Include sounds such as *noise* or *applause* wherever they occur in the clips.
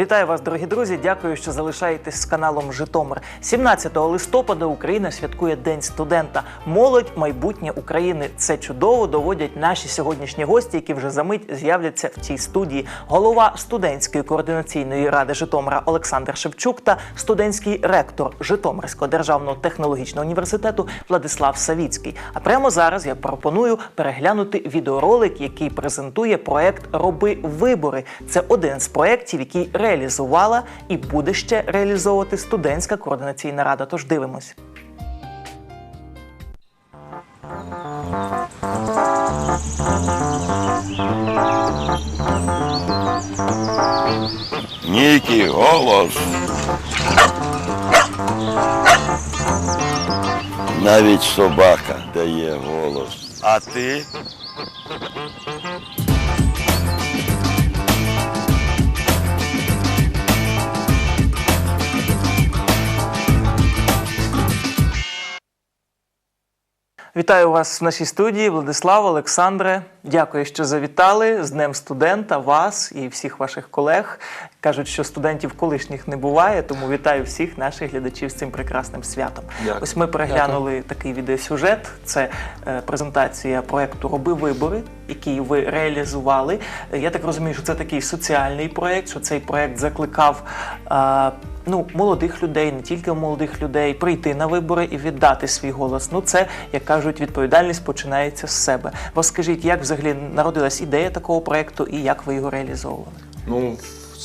Вітаю вас, дорогі друзі. Дякую, що залишаєтесь з каналом Житомир. 17 листопада Україна святкує День студента. Молодь майбутнє України. Це чудово доводять наші сьогоднішні гості, які вже за мить з'являться в цій студії. Голова студентської координаційної ради Житомира Олександр Шевчук та студентський ректор Житомирського державного технологічного університету Владислав Савіцький. А прямо зараз я пропоную переглянути відеоролик, який презентує проект Роби вибори. Це один з проєктів, який реалізувала і буде ще реалізовувати студентська координаційна рада. Тож дивимось. Нікі, голос. Навіть собака дає голос. А ти? Вітаю вас в нашій студії, Владислав, Олександре. Дякую, що завітали з Днем студента, вас і всіх ваших колег. Кажуть, що студентів колишніх не буває, тому вітаю всіх наших глядачів з цим прекрасним святом. Дякую. Ось ми переглянули такий відеосюжет. Це е, презентація проекту Роби вибори, який ви реалізували. Я так розумію, що це такий соціальний проект, що цей проект закликав. е, Ну, молодих людей, не тільки молодих людей, прийти на вибори і віддати свій голос. Ну, це, як кажуть, відповідальність починається з себе. Розкажіть, як взагалі народилась ідея такого проекту і як ви його реалізовували? Ну,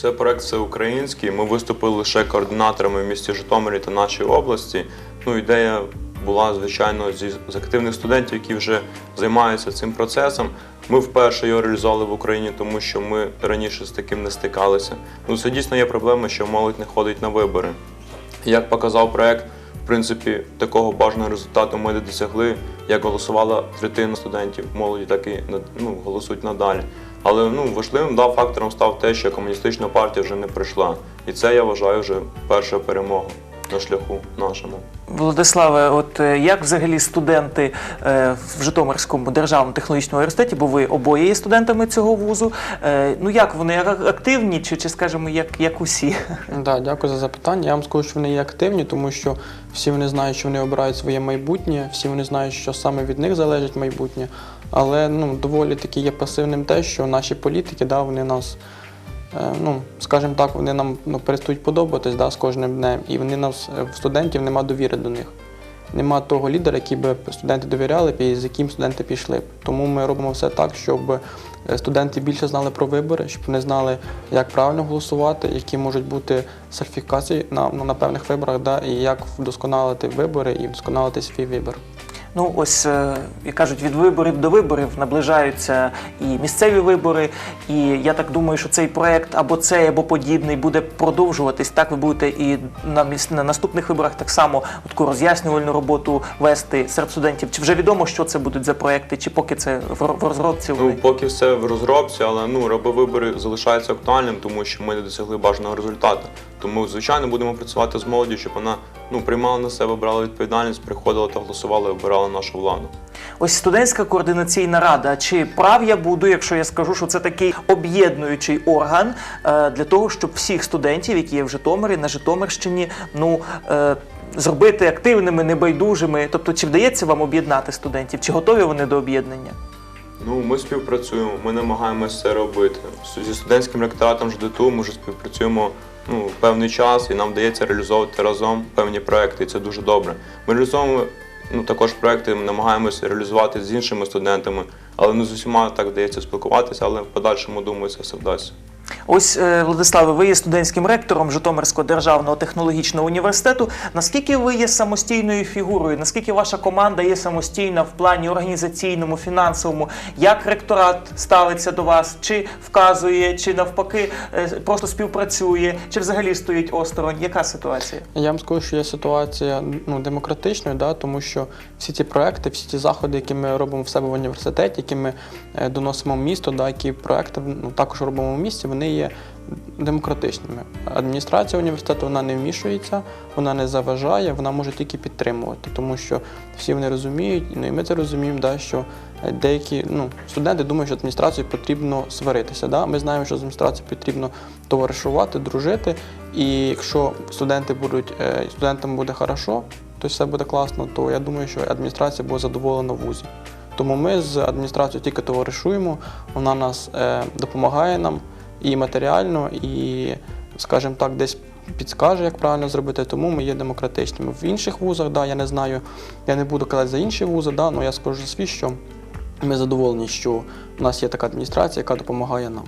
це проект всеукраїнський. Ми виступили лише координаторами в місті Житомирі та нашій області. Ну, ідея була, звичайно, з активних студентів, які вже займаються цим процесом. Ми вперше його реалізували в Україні, тому що ми раніше з таким не стикалися. Ну, це дійсно є проблема, що молодь не ходить на вибори. Як показав проект, в принципі, такого бажаного результату ми не досягли. Як голосувала третина студентів молоді, так і ну, голосують надалі. Але ну, важливим да, фактором став те, що комуністична партія вже не прийшла. І це я вважаю вже перша перемога на шляху нашому. Владиславе, от е, як взагалі студенти е, в Житомирському державному технологічному університеті, бо ви обоє є студентами цього вузу, е, ну як вони активні, чи, чи скажімо, як, як усі? *laughs* Да, дякую за запитання. Я вам скажу, що вони є активні, тому що всі вони знають, що вони обирають своє майбутнє, всі вони знають, що саме від них залежить майбутнє. Але ну, доволі таки є пасивним те, що наші політики, да, вони нас, ну, скажімо так, вони нам ну, перестають подобатись да, з кожним днем. І вони нас, е, в студентів, нема довіри до них. Нема того лідера, який би студенти довіряли і з яким студенти пішли б. Тому ми робимо все так, щоб е, студенти більше знали про вибори, щоб вони знали, як правильно голосувати, які можуть бути сертифікації на, ну, на певних виборах, да, і як вдосконалити вибори і вдосконалити свій вибір. Ну ось е, як кажуть, від виборів до виборів наближаються і місцеві вибори. І я так думаю, що цей проект або цей, або подібний буде продовжуватись. Так ви будете і на міс- на наступних виборах так само таку роз'яснювальну роботу вести серед студентів. Чи вже відомо, що це будуть за проекти, чи поки це в ро- в розробці? Ну, поки все в розробці, але ну, роби вибори залишається актуальним, тому що ми не досягли бажаного результату. Тому, звичайно, будемо працювати з молоддю, щоб вона ну, приймала на себе, брала відповідальність, приходила та голосувала і обирала нашу владу. Ось студентська координаційна рада. Чи прав я буду, якщо я скажу, що це такий об'єднуючий орган е, для того, щоб всіх студентів, які є в Житомирі, на Житомирщині, ну е, зробити активними, небайдужими? Тобто, чи вдається вам об'єднати студентів? Чи готові вони до об'єднання? Ну, ми співпрацюємо, ми намагаємося це робити. Зі студентським ректоратом ЖДТУ ми вже співпрацюємо ну, певний час, і нам вдається реалізовувати разом певні проекти, і це дуже добре. Ми реалізовуємо ну, також проекти, ми намагаємося реалізувати з іншими студентами, але не з усіма так вдається спілкуватися, але в подальшому, думаю, це все вдасться. Ось, е, Владиславе, ви є студентським ректором Житомирського державного технологічного університету. Наскільки ви є самостійною фігурою? Наскільки ваша команда є самостійна в плані організаційному, фінансовому? Як ректорат ставиться до вас? Чи вказує, чи навпаки е, просто співпрацює, чи взагалі стоїть осторонь? Яка ситуація? Я вам скажу, що є ситуація ну, демократичною, да, тому що всі ці проекти, всі ці заходи, які ми робимо в себе в університеті, які ми е, доносимо в місто, да, які проекти ну, також робимо в місті, вони є демократичними. Адміністрація університету вона не вмішується, вона не заважає, вона може тільки підтримувати, тому що всі вони розуміють, ну і ми це розуміємо, да, що е, деякі ну, студенти думають, що адміністрацію потрібно сваритися. Да? Ми знаємо, що з адміністрацією потрібно товаришувати, дружити. І якщо студенти будуть, е, студентам буде хорошо, то все буде класно, то я думаю, що адміністрація буде задоволена в вузі. Тому ми з адміністрацією тільки товаришуємо, вона нас е, допомагає нам і матеріально, і, скажімо так, десь підскаже, як правильно зробити, тому ми є демократичними. В інших вузах, да, я не знаю, я не буду казати за інші вузи, да, але я скажу за свій, що ми задоволені, що в нас є така адміністрація, яка допомагає нам.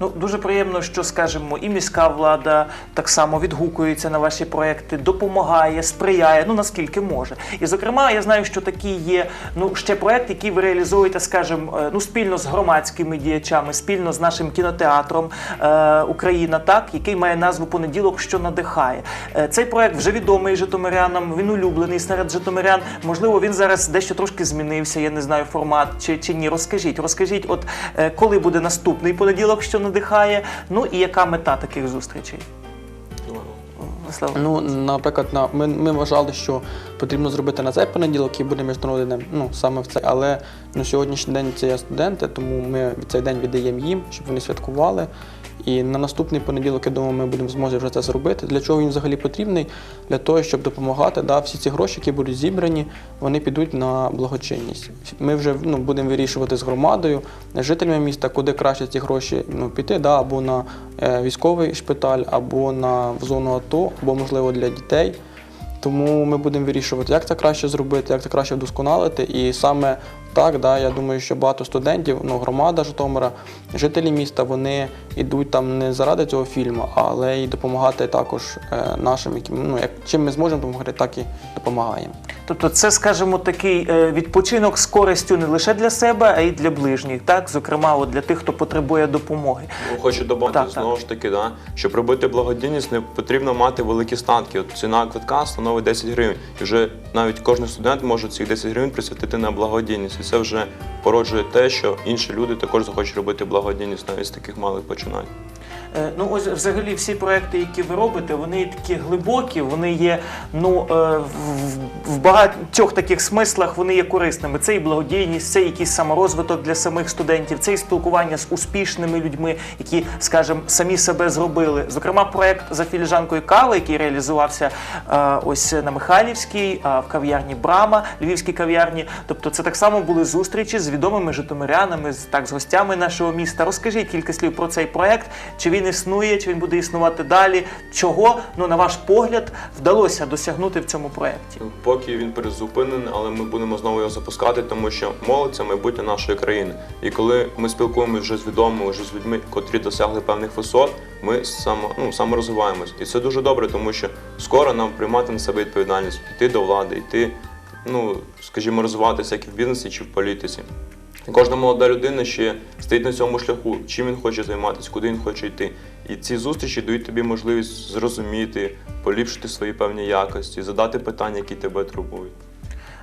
Ну дуже приємно, що скажімо, і міська влада так само відгукується на ваші проекти, допомагає, сприяє, ну наскільки може. І зокрема, я знаю, що такі є ну ще проект, який ви реалізуєте, скажімо, е, ну спільно з громадськими діячами, спільно з нашим кінотеатром е, Україна, так який має назву Понеділок, що надихає. Е, цей проект вже відомий житомирянам. Він улюблений серед житомирян. Можливо, він зараз дещо трошки змінився. Я не знаю формат чи, чи ні. Розкажіть, розкажіть, от е, коли буде наступний понеділок, що надихає, ну і яка мета таких зустрічей? Ну, наприклад, на ми, ми вважали, що потрібно зробити на цей понеділок, який буде міжнародним ну саме в цей. Але на сьогоднішній день це є студенти, тому ми цей день віддаємо їм, щоб вони святкували. І на наступний понеділок, я думаю, ми будемо в змозі вже це зробити. Для чого він взагалі потрібний? Для того, щоб допомагати. Да, всі ці гроші, які будуть зібрані, вони підуть на благочинність. Ми вже ну, будемо вирішувати з громадою, жителями міста, куди краще ці гроші ну, піти, да, або на е, військовий шпиталь, або на в зону АТО, або можливо для дітей. Тому ми будемо вирішувати, як це краще зробити, як це краще вдосконалити. І саме так, да, я думаю, що багато студентів, ну, громада Житомира, жителі міста, вони йдуть там не заради цього фільму, але й допомагати також е, нашим, яким, ну, як, чим ми зможемо допомагати, так і допомагаємо. Тобто, це, скажімо, такий е, відпочинок з користю не лише для себе, а й для ближніх, так зокрема, от для тих, хто потребує допомоги. Ну, Хочу додати Так, знову ж таки, да, щоб робити благодійність, не потрібно мати великі статки. От ціна квитка становить 10 гривень. І вже навіть кожен студент може ці 10 гривень присвятити на благодійність. Це вже породжує те, що інші люди також захочуть робити благодійність навіть з таких малих починань. Е, Ну, ось взагалі всі проекти, які ви робите, вони такі глибокі, вони є ну, е, в- багатьох таких смислах вони є корисними. Це і благодійність, це якийсь саморозвиток для самих студентів, це і спілкування з успішними людьми, які, скажімо, самі себе зробили. Зокрема, проект за філіжанкою кави, який реалізувався е, ось на Михайлівській, а в кав'ярні Брама, львівській кав'ярні. Тобто, це так само були зустрічі з відомими житомирянами, з так з гостями нашого міста. Розкажіть кілька слів про цей проект. Чи він існує, чи він буде існувати далі? Чого, ну на ваш погляд, вдалося досягнути в цьому проєкті? Поки він призупинений, але ми будемо знову його запускати, тому що молодь це майбутнє нашої країни. І коли ми спілкуємося вже з відомими, вже з людьми, котрі досягли певних висот, ми само, ну, саморозвиваємось. І це дуже добре, тому що скоро нам приймати на себе відповідальність, йти до влади, йти, ну скажімо, розвиватися як в бізнесі чи в політиці. Кожна молода людина ще стоїть на цьому шляху, чим він хоче займатися, куди він хоче йти. І ці зустрічі дають тобі можливість зрозуміти, поліпшити свої певні якості, задати питання, які тебе турбують.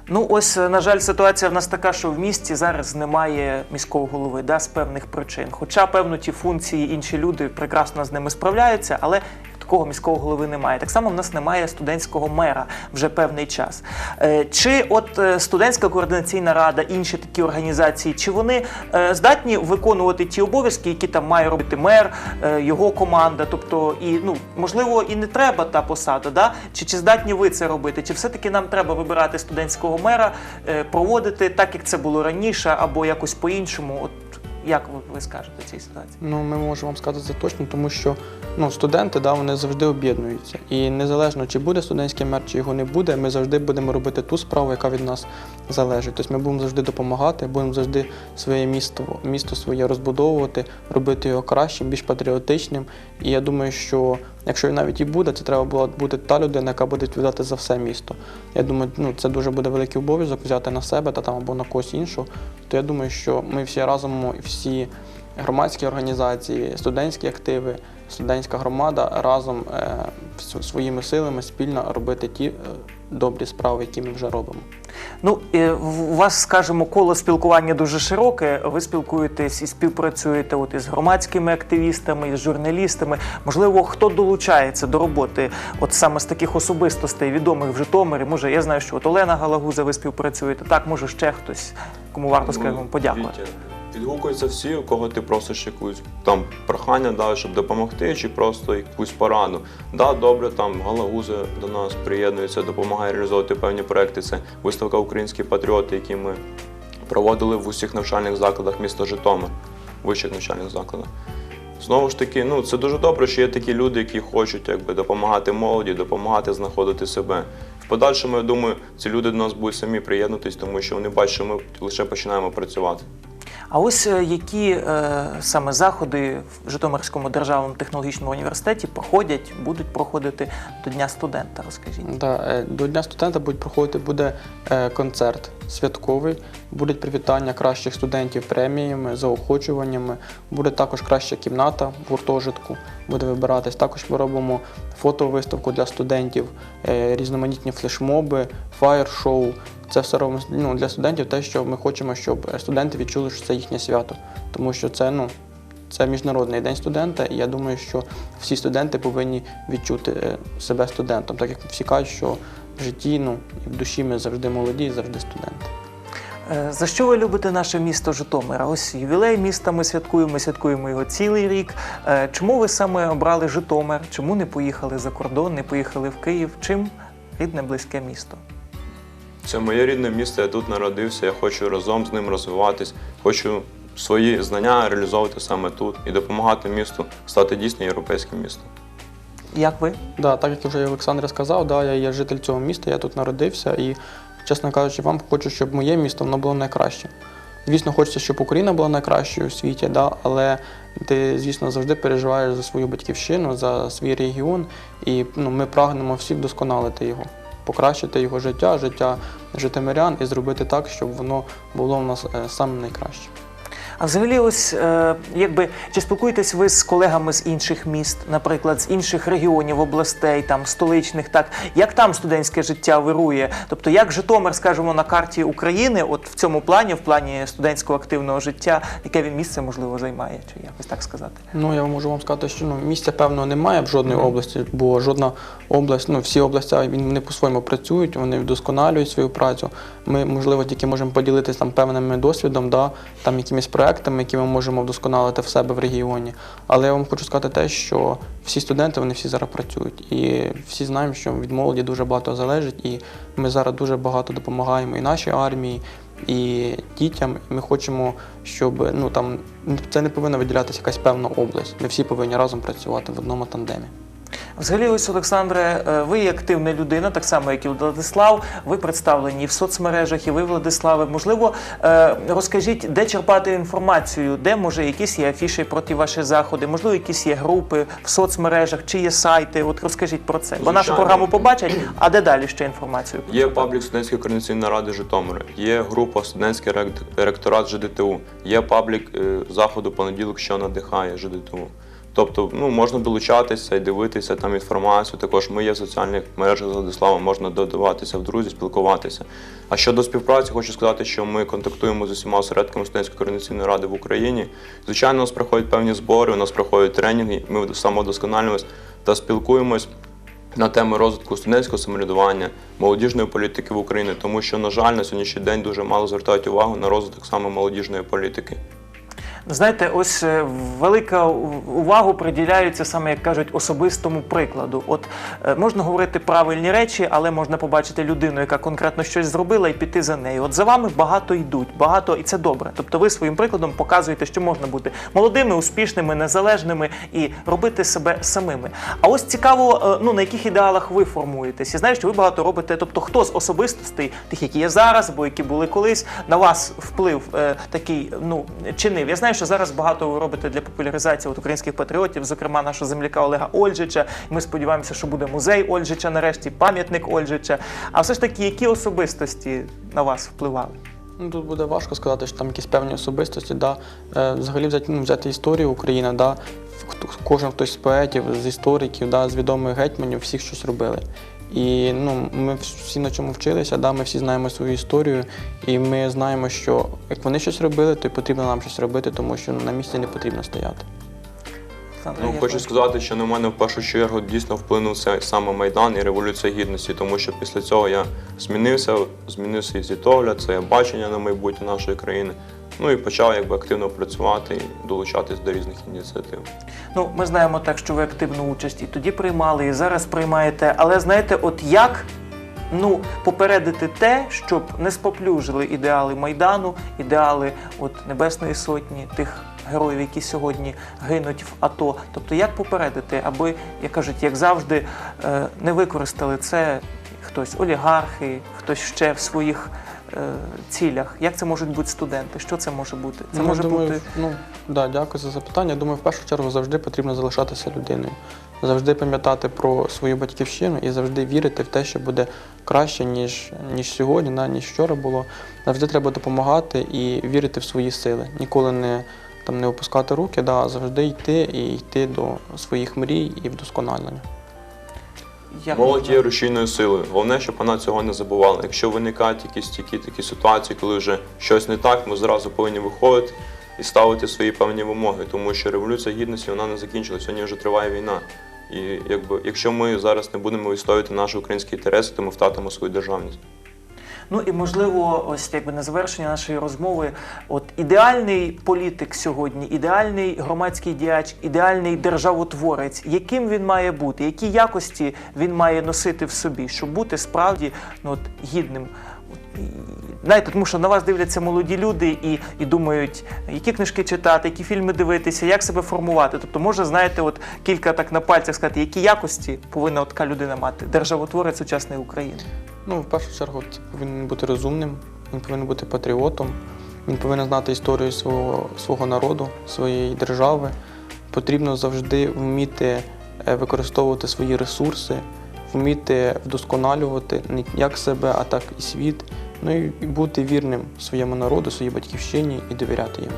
Ну ось на жаль, ситуація в нас така, що в місті зараз немає міського голови да, з певних причин. Хоча, певно, ті функції інші люди прекрасно з ними справляються, але такого міського голови немає. Так само в нас немає студентського мера вже певний час. Е, Чи от е, студентська координаційна рада, інші такі організації, чи вони е, здатні виконувати ті обов'язки, які там має робити мер, його команда? Тобто, і ну можливо, і не треба та посада, да? Чи, чи здатні ви це робити? Чи все-таки нам треба вибирати студентського мера, проводити так, як це було раніше, або якось по-іншому? От як ви, ви скажете цій ситуації? Ну, ми можемо вам сказати це точно, тому що ну, студенти да, вони завжди об'єднуються. І незалежно, чи буде студентський мер, чи його не буде, ми завжди будемо робити ту справу, яка від нас залежить. Тобто ми будемо завжди допомагати, будемо завжди своє місто, місто своє розбудовувати, робити його кращим, більш патріотичним. І я думаю, що якщо він навіть і буде, це треба була бути та людина, яка буде відповідати за все місто. Я думаю, ну, це дуже буде великий обов'язок взяти на себе та там або на когось іншого. То я думаю, що ми всі разом всі громадські організації, студентські активи, студентська громада разом е, своїми силами спільно робити ті е, добрі справи, які ми вже робимо. Ну, у вас, скажімо, коло спілкування дуже широке. Ви спілкуєтесь і співпрацюєте от із громадськими активістами, із журналістами. Можливо, хто долучається до роботи, от саме з таких особистостей, відомих в Житомирі. Може, я знаю, що от Олена Галагуза, ви співпрацюєте. Так, може, ще хтось, кому варто скажімо, подякувати. Відгукуються всі, у кого ти просиш якусь там прохання, да, щоб допомогти, чи просто якусь пораду. Да, добре, там Галагуза до нас приєднується, допомагає реалізовувати певні проекти. Це виставка Українські патріоти, які ми проводили в усіх навчальних закладах міста Житомир, вищих навчальних закладах. Знову ж таки, ну це дуже добре, що є такі люди, які хочуть якби допомагати молоді, допомагати знаходити себе. В подальшому, я думаю, ці люди до нас будуть самі приєднатись, тому що вони бачать, що ми лише починаємо працювати. А ось е, які е, саме заходи в Житомирському державному технологічному університеті проходять, будуть проходити до Дня студента, розкажіть. Да, е, до Дня студента будуть проходити буде концерт святковий, будуть привітання кращих студентів преміями, заохочуваннями. Буде також краща кімната в гуртожитку, буде вибиратись. Також ми робимо фотовиставку для студентів, різноманітні флешмоби, фаєр-шоу. Це все робимо ну, для студентів, те, що ми хочемо, щоб студенти відчули, що це їхнє свято. Тому що це ну, це міжнародний день студента, і я думаю, що всі студенти повинні відчути е, себе студентом, так як всі кажуть, що в житті ну, і в душі ми завжди молоді завжди студенти. Е, За що ви любите наше місто Житомир? Ось ювілей міста ми святкуємо, святкуємо його цілий рік. Е, Чому ви саме обрали Житомир? Чому не поїхали за кордон, не поїхали в Київ? Чим рідне близьке місто? Це моє рідне місто, я тут народився, я хочу разом з ним розвиватись, хочу свої знання реалізовувати саме тут і допомагати місту стати дійсно європейським містом. Як ви? Да, так як вже Олександр сказав, да, я є житель цього міста, я тут народився і, чесно кажучи, вам хочу, щоб моє місто воно було найкраще. Звісно, хочеться, щоб Україна була найкращою у світі, да, але ти, звісно, завжди переживаєш за свою батьківщину, за свій регіон, і ну, ми прагнемо всі вдосконалити його, покращити його життя, життя житомирян і зробити так, щоб воно було в нас е, саме найкраще. А взагалі, ось е, якби чи спілкуєтесь ви з колегами з інших міст, наприклад, з інших регіонів, областей, там столичних, так як там студентське життя вирує? Тобто, як Житомир, скажімо, на карті України, от в цьому плані, в плані студентського активного життя, яке він місце можливо займає, чи якось так сказати? Ну, я можу вам сказати, що ну, місця певного немає в жодної області, бо жодна область, ну всі області вони по-своєму працюють, вони вдосконалюють свою працю. Ми, можливо, тільки можемо поділитися там певним досвідом, да, там якимись проектами, які ми можемо вдосконалити в себе в регіоні. Але я вам хочу сказати те, що всі студенти вони всі зараз працюють. І всі знаємо, що від молоді дуже багато залежить, і ми зараз дуже багато допомагаємо і нашій армії, і дітям. Ми хочемо, щоб ну там це не повинна виділятися якась певна область. Ми всі повинні разом працювати в одному тандемі. Взагалі, ось Олександре, е, ви є активна людина, так само як і Владислав. Ви представлені в соцмережах, і ви, Владиславе. Можливо, е, розкажіть, де черпати інформацію, де може якісь є афіші проти ваші заходи, можливо, якісь є групи в соцмережах, чи є сайти. От розкажіть про це. Бо нашу програму побачать, а де далі ще інформацію? Є паблік студентської координаційної ради Житомира, є група студентський ректорат ЖДТУ, є паблік е, заходу понеділок, що надихає ЖДТУ. Тобто ну, можна долучатися і дивитися там інформацію. Також ми є в соціальних мережах з Владиславом, можна додаватися в друзі, спілкуватися. А щодо співпраці, хочу сказати, що ми контактуємо з усіма осередками студентської координаційної ради в Україні. Звичайно, у нас проходять певні збори, у нас проходять тренінги, ми самовдосконалюємось та спілкуємось на теми розвитку студентського самоврядування, молодіжної політики в Україні, тому що, на жаль, на сьогоднішній день дуже мало звертають увагу на розвиток саме молодіжної політики. Знаєте, ось е, велика увагу приділяється саме, як кажуть, особистому прикладу. От е, можна говорити правильні речі, але можна побачити людину, яка конкретно щось зробила, і піти за нею. От за вами багато йдуть, багато, і це добре. Тобто, ви своїм прикладом показуєте, що можна бути молодими, успішними, незалежними і робити себе самими. А ось цікаво, е, ну на яких ідеалах ви формуєтесь? Я знаю, що ви багато робите. Тобто, хто з особистостей, тих, які є зараз, або які були колись, на вас вплив е, такий ну чинив. Я знаю, що зараз багато ви робите для популяризації от, українських патріотів, зокрема нашого земляка Олега Ольжича. Ми сподіваємося, що буде музей Ольжича, нарешті, пам'ятник Ольжича. А все ж таки, які особистості на вас впливали? Ну, тут буде важко сказати, що там якісь певні особистості, да. Е, взагалі взяти, ну, взяти історію України, да. кожен хтось з поетів, з істориків, да, з відомих гетьманів, всіх щось робили. І ну, ми всі на чому вчилися, да, ми всі знаємо свою історію, і ми знаємо, що як вони щось робили, то й потрібно нам щось робити, тому що на місці не потрібно стояти. Ну, хочу сказати, що на мене в першу чергу дійсно вплинув саме Майдан і Революція Гідності, тому що після цього я змінився, змінив свій світогляд, своє бачення на майбутнє нашої країни. Ну і почав якби активно працювати долучатись до різних ініціатив. Ну, ми знаємо так, що ви активну участь і тоді приймали, і зараз приймаєте. Але знаєте, от як ну, попередити те, щоб не споплюжили ідеали Майдану, ідеали от Небесної Сотні, тих героїв, які сьогодні гинуть в АТО. Тобто, як попередити, аби, як кажуть, як завжди, е, не використали це хтось олігархи, хтось ще в своїх. Е, Цілях, як це можуть бути студенти? Що це може бути? Це Ну, може думаю, бути Ну, да, дякую за запитання. Думаю, в першу чергу завжди потрібно залишатися людиною. Завжди пам'ятати про свою батьківщину і завжди вірити в те, що буде краще, ніж, ніж сьогодні, да, ніж вчора було. Завжди треба допомагати і вірити в свої сили. Ніколи не, там, не опускати руки, да, завжди йти і йти до своїх мрій і вдосконалення. Як Молодь є рушійною силою. Головне, щоб вона цього не забувала. Якщо виникають якісь такі такі ситуації, коли вже щось не так, ми зразу повинні виходити і ставити свої певні вимоги, тому що революція гідності вона не закінчилася. сьогодні вже триває війна. І якби якщо ми зараз не будемо відстоювати наші українські інтереси, то ми втратимо свою державність. Ну і можливо, ось якби на завершення нашої розмови, от ідеальний політик сьогодні, ідеальний громадський діяч, ідеальний державотворець, яким він має бути, які якості він має носити в собі, щоб бути справді ну, от, гідним. Знаєте, тому що на вас дивляться молоді люди і, і думають, які книжки читати, які фільми дивитися, як себе формувати. Тобто, може, знаєте, от кілька так на пальцях сказати, які якості повинна така людина мати, державотворець сучасної України. Ну, в першу чергу, це повинен бути розумним, він повинен бути патріотом, він повинен знати історію свого, свого народу, своєї держави. Потрібно завжди вміти е, використовувати свої ресурси, вміти вдосконалювати не як себе, а так і світ. Ну і бути вірним своєму народу, своїй батьківщині і довіряти йому.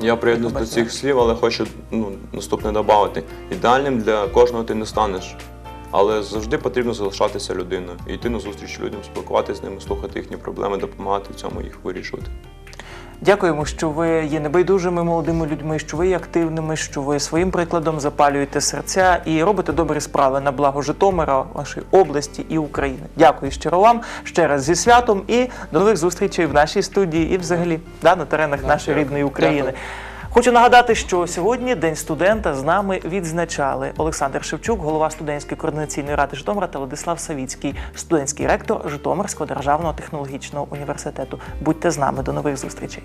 Я приєднуюсь до цих слів, але хочу ну, наступне додати. Ідеальним для кожного ти не станеш, але завжди потрібно залишатися людиною і йти на зустріч людям, спілкуватися з ними, слухати їхні проблеми, допомагати в цьому їх вирішувати. Дякуємо, що ви є небайдужими молодими людьми, що ви є активними, що ви своїм прикладом запалюєте серця і робите добрі справи на благо Житомира, вашої області і України. Дякую щиро вам ще раз зі святом і до нових зустрічей в нашій студії і взагалі да, на теренах нашої рідної України. Дякую. Хочу нагадати, що сьогодні День студента з нами відзначали Олександр Шевчук, голова студентської координаційної ради Житомира та Владислав Савіцький, студентський ректор Житомирського державного технологічного університету. Будьте з нами до нових зустрічей.